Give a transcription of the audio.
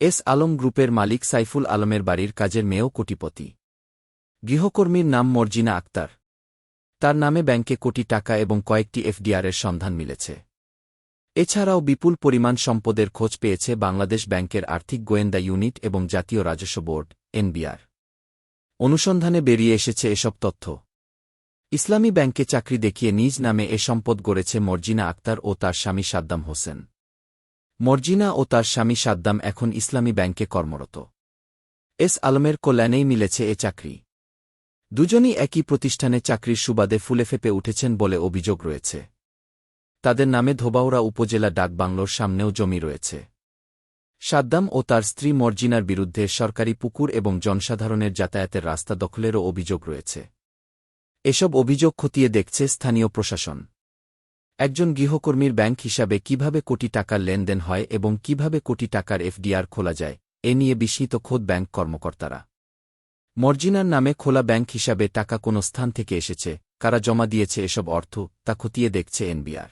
S Alam গ্রুপের মালিক সাইফুল আলমের বাড়ির কাজের মেয়েও কোটিপতি। গৃহকর্মীর নাম মর্জিনা আক্তার। তার নামে ব্যাংকে কোটি টাকা এবং কয়েকটি এফডিআরের সন্ধান মিলেছে। এছাড়াও বিপুল পরিমাণ সম্পদের খোঁজ পেয়েছে বাংলাদেশ ব্যাংকের আর্থিক গোয়েন্দা ইউনিট এবং জাতীয় রাজস্ব বোর্ড, এনবিআর। অনুসন্ধানে বেরিয়ে এসেছে এসব তথ্য। ইসলামী ব্যাংকে চাকরি দেখিয়ে নিজ নামে এ সম্পদ গড়েছে মর্জিনা আক্তার ও তার স্বামী সাদ্দাম হোসেন। মর্জিনা ও তার স্বামী সাদ্দাম এখন ইসলামী ব্যাংকে কর্মরত। এস আলমের কল্যাণেই মিলেছে এ চাকরি। দুজনই একই প্রতিষ্ঠানে চাকরির সুবাদে ফুলে ফেপে উঠেছেন বলে অভিযোগ রয়েছে। তাদের নামে ধোবাউড়া উপজেলা ডাকবাংলোর সামনেও জমি রয়েছে। সাদ্দাম ও তার স্ত্রী মর্জিনার বিরুদ্ধে সরকারি পুকুর এবং জনসাধারণের যাতায়াতের রাস্তা দখলেরও অভিযোগ রয়েছে। এসব অভিযোগ খতিয়ে দেখছে স্থানীয় প্রশাসন। একজন গৃহকর্মীর ব্যাংক হিসাবে কীভাবে কোটি টাকার লেনদেন হয় এবং কীভাবে কোটি টাকার এফডিআর খোলা যায়, এ নিয়ে বিস্মিত খোদ ব্যাংক কর্মকর্তারা। মর্জিনার নামে খোলা ব্যাংক হিসাবে টাকা কোনো স্থান থেকে এসেছে, কারা জমা দিয়েছে এসব অর্থ, তা খতিয়ে দেখছে এনবিআর।